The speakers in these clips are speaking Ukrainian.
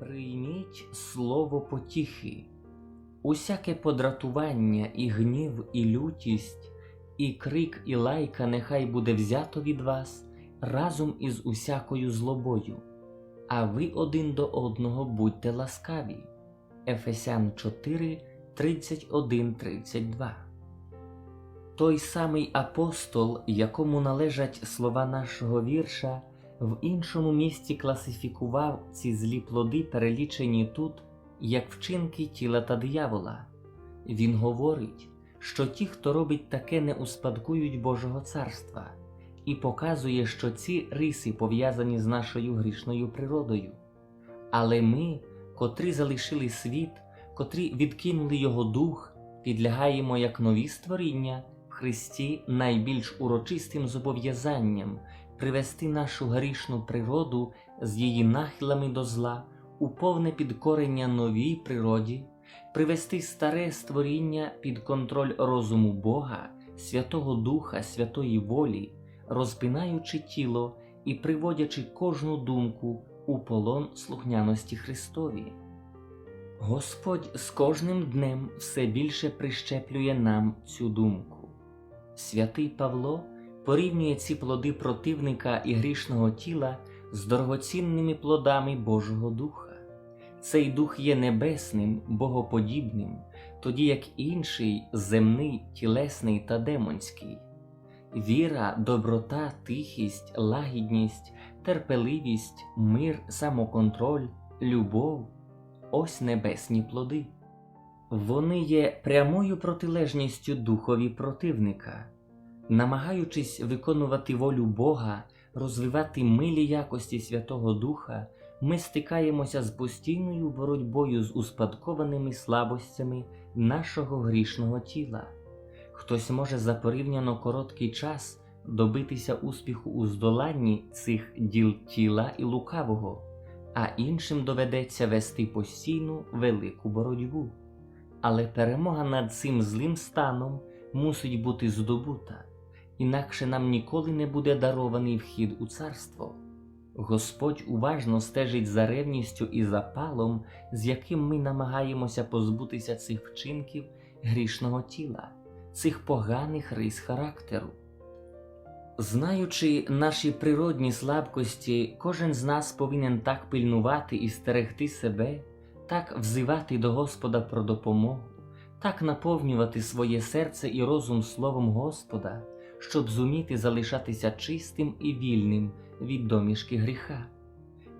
Прийміть слово потіхи, усяке подратування і гнів, і лютість, і крик, і лайка нехай буде взято від вас разом із усякою злобою, а ви один до одного будьте ласкаві. Ефесян 4, 31, 32 Той самий апостол, якому належать слова нашого вірша, в іншому місці класифікував ці злі плоди, перелічені тут, як вчинки тіла та диявола. Він говорить, що ті, хто робить таке, не успадкують Божого царства, і показує, що ці риси пов'язані з нашою грішною природою. Але ми, котрі залишили світ, котрі відкинули його дух, підлягаємо як нові створіння в Христі найбільш урочистим зобов'язанням привести нашу грішну природу з її нахилами до зла у повне підкорення новій природі, привести старе створіння під контроль розуму Бога, Святого Духа, Святої волі, розпинаючи тіло і приводячи кожну думку у полон слухняності Христові. Господь з кожним днем все більше прищеплює нам цю думку. Святий Павло порівнює ці плоди противника і грішного тіла з дорогоцінними плодами Божого Духа. Цей дух є небесним, богоподібним, тоді як інший земний, тілесний та демонський. Віра, доброта, тихість, лагідність, терпеливість, мир, самоконтроль, любов ось небесні плоди. Вони є прямою протилежністю духові противника, намагаючись виконувати волю Бога, розвивати милі якості Святого Духа, ми стикаємося з постійною боротьбою з успадкованими слабостями нашого грішного тіла. Хтось може за порівняно короткий час добитися успіху у здоланні цих діл тіла і лукавого, а іншим доведеться вести постійну велику боротьбу. Але перемога над цим злим станом мусить бути здобута, інакше нам ніколи не буде дарований вхід у царство. Господь уважно стежить за ревністю і запалом, з яким ми намагаємося позбутися цих вчинків грішного тіла, цих поганих рис характеру. Знаючи наші природні слабкості, кожен з нас повинен так пильнувати і стерегти себе, так взивати до Господа про допомогу, так наповнювати своє серце і розум Словом Господа, щоб зуміти залишатися чистим і вільним від домішки гріха.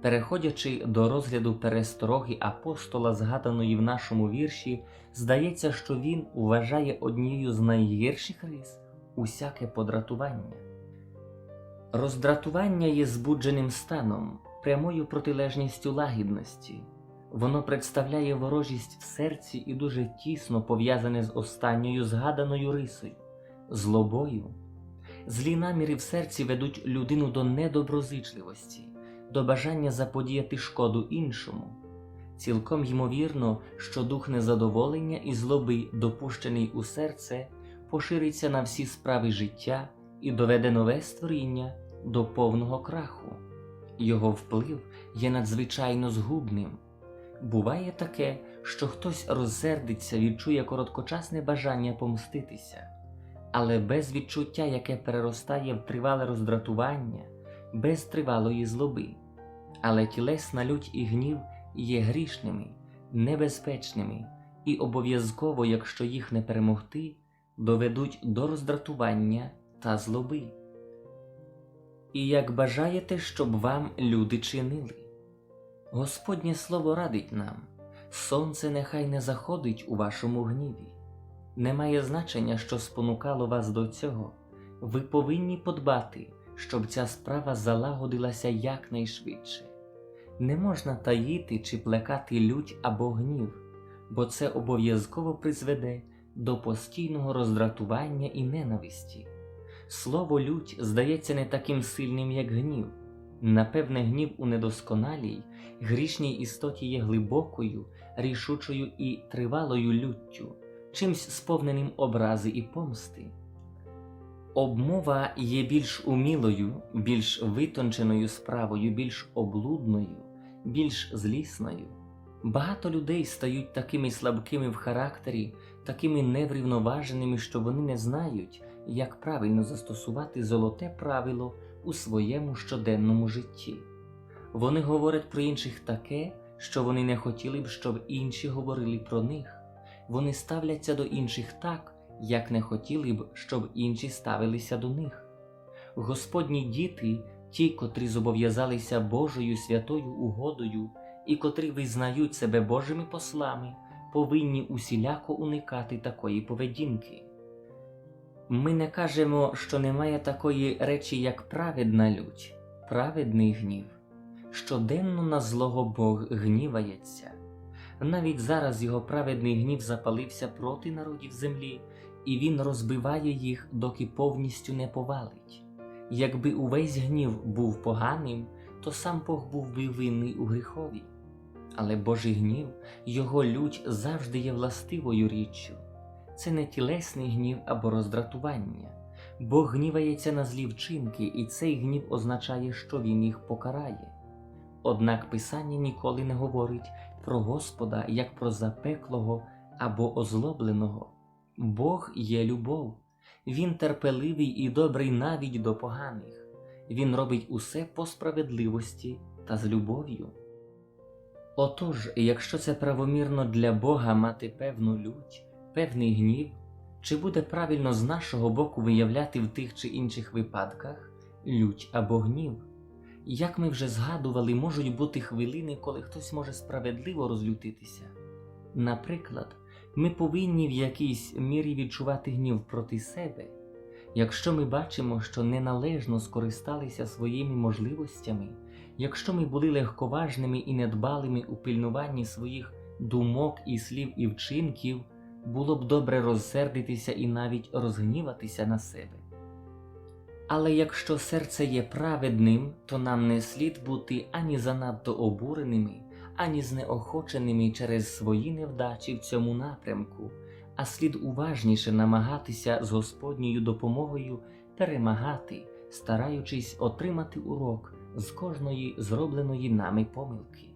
Переходячи до розгляду перестороги апостола, згаданої в нашому вірші, здається, що він вважає однією з найгірших рис усяке подратування. Роздратування є збудженим станом, прямою протилежністю лагідності. Воно представляє ворожість в серці і дуже тісно пов'язане з останньою згаданою рисою злобою. Злі наміри в серці ведуть людину до недоброзичливості, до бажання заподіяти шкоду іншому. Цілком ймовірно, що дух незадоволення і злоби, допущений у серце, пошириться на всі справи життя і доведе нове створіння до повного краху. Його вплив є надзвичайно згубним. Буває таке, що хтось розсердиться, відчує короткочасне бажання помститися, але без відчуття, яке переростає в тривале роздратування, без тривалої злоби. Але тілесна лють і гнів є грішними, небезпечними і обов'язково, якщо їх не перемогти, доведуть до роздратування та злоби. І як бажаєте, щоб вам люди чинили. Господнє слово радить нам сонце нехай не заходить у вашому гніві. Немає значення, що спонукало вас до цього. Ви повинні подбати, щоб ця справа залагодилася якнайшвидше. Не можна таїти чи плекати лють або гнів, бо це обов'язково призведе до постійного роздратування і ненависті. Слово лють здається не таким сильним, як гнів. Напевне, гнів у недосконалій, грішній істоті є глибокою, рішучою і тривалою люттю, чимсь сповненим образи і помсти. Обмова є більш умілою, більш витонченою справою, більш облудною, більш злісною. Багато людей стають такими слабкими в характері, такими неврівноваженими, що вони не знають, як правильно застосувати золоте правило у своєму щоденному житті. Вони говорять про інших таке, що вони не хотіли б, щоб інші говорили про них. Вони ставляться до інших так, як не хотіли б, щоб інші ставилися до них. Господні діти, ті, котрі зобов'язалися Божою святою угодою і котрі визнають себе Божими послами, повинні усіляко уникати такої поведінки. Ми не кажемо, що немає такої речі, як праведна лють, праведний гнів. Щоденно на злого Бог гнівається. Навіть зараз його праведний гнів запалився проти народів землі, і він розбиває їх, доки повністю не повалить. Якби увесь гнів був поганим, то сам Бог був би винний у гріхові. Але Божий гнів, його лють завжди є властивою річчю. Це не тілесний гнів або роздратування. Бог гнівається на злі вчинки, і цей гнів означає, що він їх покарає. Однак Писання ніколи не говорить про Господа як про запеклого або озлобленого. Бог є любов, Він терпеливий і добрий навіть до поганих, Він робить усе по справедливості та з любов'ю. Отож, якщо це правомірно для Бога мати певну лють, певний гнів, чи буде правильно з нашого боку виявляти в тих чи інших випадках лють або гнів? Як ми вже згадували, можуть бути хвилини, коли хтось може справедливо розлютитися. Наприклад, ми повинні в якійсь мірі відчувати гнів проти себе, якщо ми бачимо, що неналежно скористалися своїми можливостями, якщо ми були легковажними і недбалими у пильнуванні своїх думок і слів і вчинків, було б добре розсердитися і навіть розгніватися на себе. Але якщо серце є праведним, то нам не слід бути ані занадто обуреними, ані знеохоченими через свої невдачі в цьому напрямку, а слід уважніше намагатися з Господньою допомогою перемагати, стараючись отримати урок з кожної зробленої нами помилки.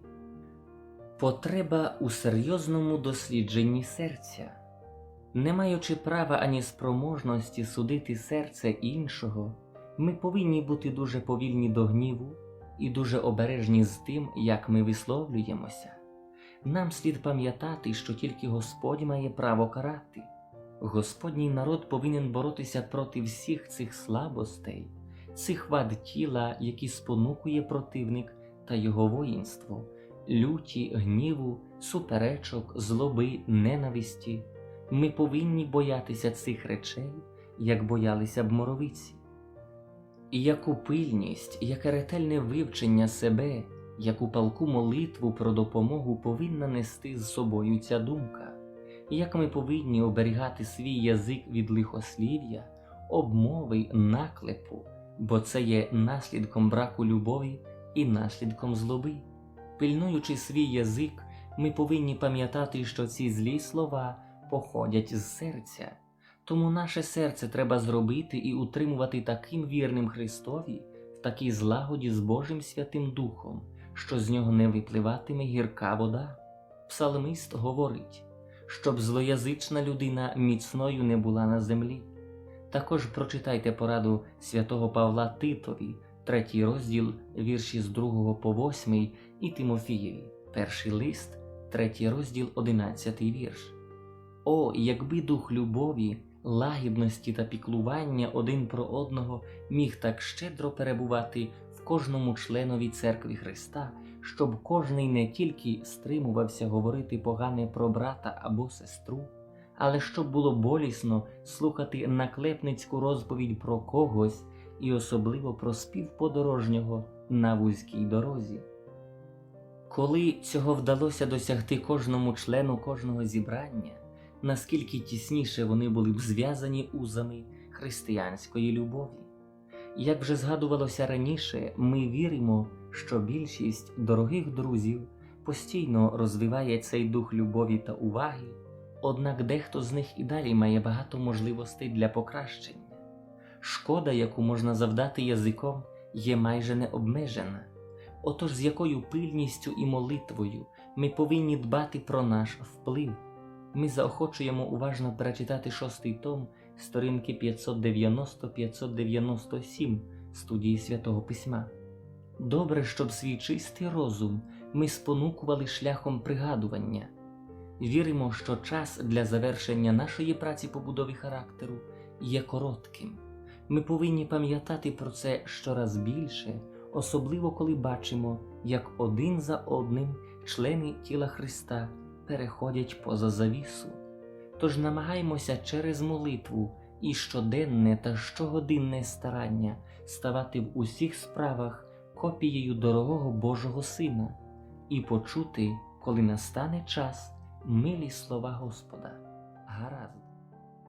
Потреба у серйозному дослідженні серця. Не маючи права ані спроможності судити серце іншого, ми повинні бути дуже повільні до гніву і дуже обережні з тим, як ми висловлюємося. Нам слід пам'ятати, що тільки Господь має право карати. Господній народ повинен боротися проти всіх цих слабостей, цих вад тіла, які спонукує противник та його воїнство, люті, гніву, суперечок, злоби, ненависті. Ми повинні боятися цих речей, як боялися б моровиці. І яку пильність, яке ретельне вивчення себе, яку палку молитву про допомогу повинна нести з собою ця думка, як ми повинні оберігати свій язик від лихослів'я, обмови, наклепу, бо це є наслідком браку любові і наслідком злоби. Пильнуючи свій язик, ми повинні пам'ятати, що ці злі слова походять з серця. Тому наше серце треба зробити і утримувати таким вірним Христові в такій злагоді з Божим Святим Духом, що з нього не випливатиме гірка вода. Псалмист говорить, щоб злоязична людина міцною не була на землі. Також прочитайте пораду святого Павла Титові, третій розділ, вірші з 2 по 8 і Тимофієві, перший лист, третій розділ, 11 вірш. О, якби дух любові, лагідності та піклування один про одного міг так щедро перебувати в кожному членові церкви Христа, щоб кожний не тільки стримувався говорити погане про брата або сестру, але щоб було болісно слухати наклепницьку розповідь про когось і особливо про спів подорожнього на вузькій дорозі. Коли цього вдалося досягти кожному члену кожного зібрання, наскільки тісніше вони були б зв'язані узами християнської любові. Як вже згадувалося раніше, ми віримо, що більшість дорогих друзів постійно розвиває цей дух любові та уваги, однак дехто з них і далі має багато можливостей для покращення. Шкода, яку можна завдати язиком, є майже необмежена. Отож, з якою пильністю і молитвою ми повинні дбати про наш вплив. Ми заохочуємо уважно перечитати шостий том сторінки 590-597 студії Святого Письма. Добре, щоб свій чистий розум ми спонукували шляхом пригадування. Віримо, що час для завершення нашої праці побудови характеру є коротким. Ми повинні пам'ятати про це щораз більше, особливо коли бачимо, як один за одним члени тіла Христа переходять поза завісу. Тож намагаймося через молитву і щоденне та щогодинне старання ставати в усіх справах копією дорогого Божого Сина і почути, коли настане час, милі слова Господа. Гаразд.